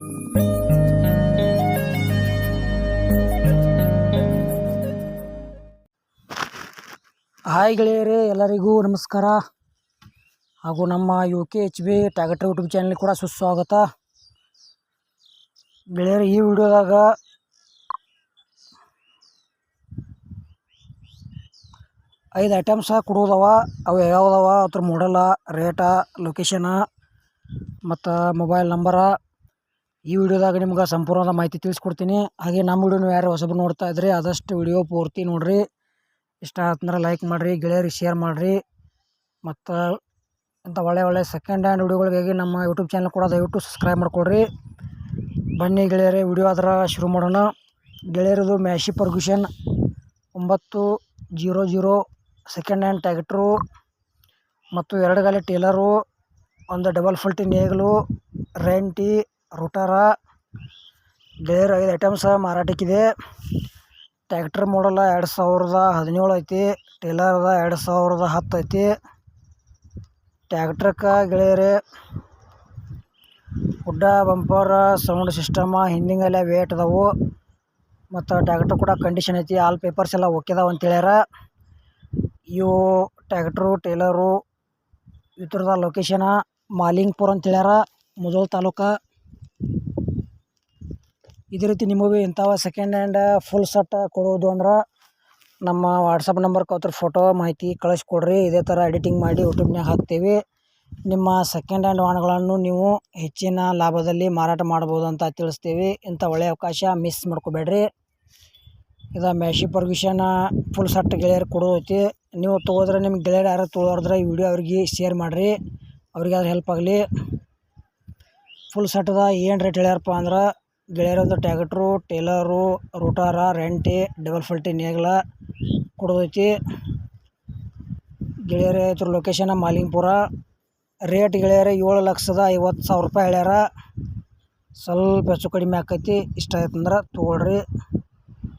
Hi ಗೆಳೆಯರೇ, ಎಲ್ಲರಿಗೂ ನಮಸ್ಕಾರ. ಹಾಗೂ ನಮ್ಮ U K H B tractor YouTube channel ಕೂಡ ಸುಸ್ವಾಗತ. ಗೆಳೆಯರು, ಈ ವಿಡಿಯೋದಾಗ ಐದು ಐಟಮ್ಸ ಕೊಡೋದವ. ಅವು ಯಾವ್ದವ ಅದ್ರ ಮಾಡಲ್ಲ ರೇಟ ಲೊಕೇಶನ ಮತ್ತು ಮೊಬೈಲ್ ನಂಬರ ಈ ವಿಡಿಯೋದಾಗ ನಿಮ್ಗೆ ಸಂಪೂರ್ಣವಾದ ಮಾಹಿತಿ ತಿಳಿಸ್ಕೊಡ್ತೀನಿ. ಹಾಗೆ ನಮ್ಮ ವಿಡಿಯೋನು ಯಾರು ಹೊಸಬ್ರು ನೋಡ್ತಾ ಇದ್ರಿ, ಆದಷ್ಟು ವಿಡಿಯೋ ಪೂರ್ತಿ ನೋಡಿರಿ. ಇಷ್ಟ ಆತಂದ್ರೆ ಲೈಕ್ ಮಾಡಿರಿ, ಗೆಳೆಯರಿಗೆ ಶೇರ್ ಮಾಡಿರಿ. ಮತ್ತು ಇಂಥ ಒಳ್ಳೆ ಒಳ್ಳೆ ಸೆಕೆಂಡ್ ಹ್ಯಾಂಡ್ ವಿಡಿಯೋಗಳಿಗಾಗಿ ನಮ್ಮ ಯೂಟ್ಯೂಬ್ ಚಾನಲ್ ಕೂಡ ದಯವಿಟ್ಟು ಸಬ್ಸ್ಕ್ರೈಬ್ ಮಾಡಿಕೊಡ್ರಿ. ಬನ್ನಿ ಗೆಳೆಯರೇ, ವಿಡಿಯೋ ಅದರ ಶುರು ಮಾಡೋಣ. ಗೆಳೆಯರದು ಮ್ಯಾಶಿ ಪರ್ಗ್ಯೂಷನ್ ಒಂಬತ್ತು zero zero second hand tractor ಮತ್ತು ಎರಡು ಗಾಲಿ ಟೇಲರು ಒಂದು ಡಬಲ್ ಫಲ್ಟಿ ನೇಗಲು ರೆಂಟಿ ರೋಟಾರ ಬೇರೆ ಐದು ಐಟಮ್ಸ ಮಾರಾಟಕ್ಕಿದೆ. ಟ್ಯಾಕ್ಟ್ರ್ ಮಾಡಲ್ಲ ಎರಡು ಸಾವಿರದ ಹದಿನೇಳು ಐತಿ ಟೇಲರ್ದ ಎರಡು ಸಾವಿರದ ಹತ್ತು ಐತಿ. ಟ್ಯಾಕ್ಟ್ರಕ್ಕೆ ಗೆಳೆಯರೆ ಗುಡ್ಡ ಬಂಪರ್, ಸೌಂಡ್ ಸಿಸ್ಟಮ ಹಿಂದಿಂಗೆಲ್ಲ ವೇಟ್ ಅದಾವು. ಮತ್ತು ಟ್ಯಾಕ್ಟ್ರ್ ಕೂಡ ಕಂಡೀಷನ್ ಐತಿ ಆಲ್ ಪೇಪರ್ಸ್ ಎಲ್ಲ ಓಕೆ ಅದಾವ ಅಂತ ಹೇಳ್ಯಾರ. ಇವು ಟ್ಯಾಕ್ಟ್ರು ಟೇಲರು ಇತರದ ಲೊಕೇಶನ ಮಾಲಿಂಗ್ಪುರ ಅಂತ ಹೇಳ್ಯಾರ ಮುದೋಳ್ ತಾಲೂಕು. ಇದೇ ರೀತಿ ನಿಮಗೂ ಇಂಥವ ಸೆಕೆಂಡ್ ಹ್ಯಾಂಡ್ ಫುಲ್ ಸೆಟ್ ಕೊಡೋದು ಅಂದ್ರೆ ನಮ್ಮ ವಾಟ್ಸಪ್ ನಂಬರ್ ಅವ್ರ ಫೋಟೋ ಮಾಹಿತಿ ಕಳಿಸ್ಕೊಡ್ರಿ. ಇದೇ ಥರ ಎಡಿಟಿಂಗ್ ಮಾಡಿ ಯೂಟ್ಯೂಬ್ನಾಗ ಹಾಕ್ತೀವಿ. ನಿಮ್ಮ ಸೆಕೆಂಡ್ ಹ್ಯಾಂಡ್ ವಾಹನಗಳನ್ನು ನೀವು ಹೆಚ್ಚಿನ ಲಾಭದಲ್ಲಿ ಮಾರಾಟ ಮಾಡ್ಬೋದು ಅಂತ ತಿಳಿಸ್ತೀವಿ. ಇಂಥ ಒಳ್ಳೆಯ ಅವಕಾಶ ಮಿಸ್ ಮಾಡ್ಕೋಬೇಡ್ರಿ. ಇದು ಮ್ಯಾಶಿ ಪರ್ಮಿಷನ್ ಫುಲ್ ಸೆಟ್ ಗೆಳೆಯರು ಕೊಡೋದೈತಿ. ನೀವು ತೊಗೋದ್ರೆ ನಿಮ್ಮ ಗೆಳೆಯರು ಯಾರು ತೊಗೊಳೋದ್ರೆ ಈ ವಿಡಿಯೋ ಅವ್ರಿಗೆ ಶೇರ್ ಮಾಡಿರಿ. ಅವ್ರಿಗೆ ಅದು ಹೆಲ್ಪ್ ಆಗಲಿ ಫುಲ್ ಸೆಟ್ದ ಏನು ರೇಟ್ ಹೇಳ್ಯಾರಪ್ಪ ಅಂದ್ರೆ ಗೆಳೆಯರೊಂದು ಟ್ಯಾಕ್ಟ್ರು, ಟೇಲರು, ರೂಟಾರ, ರೆಂಟಿ, ಡಬಲ್ ಫಲ್ಟಿ ನೇಗ್ಲ ಕೊಡೋದೈತಿ ಗೆಳೆಯರೇ, ಇದ್ರ ಲೊಕೇಶನ ಮಾಲಿಂಗ್ಪುರ. ರೇಟ್ ಗೆಳೆಯರ, ಏಳು ಲಕ್ಷದ ಐವತ್ತು ಸಾವಿರ ರೂಪಾಯಿ ಹೇಳ್ಯಾರ. ಸ್ವಲ್ಪ ಹೆಚ್ಚು ಕಡಿಮೆ ಆಕೈತಿ. ಇಷ್ಟ ಆಯ್ತಂದ್ರೆ ತೊಗೊಳ್ರಿ.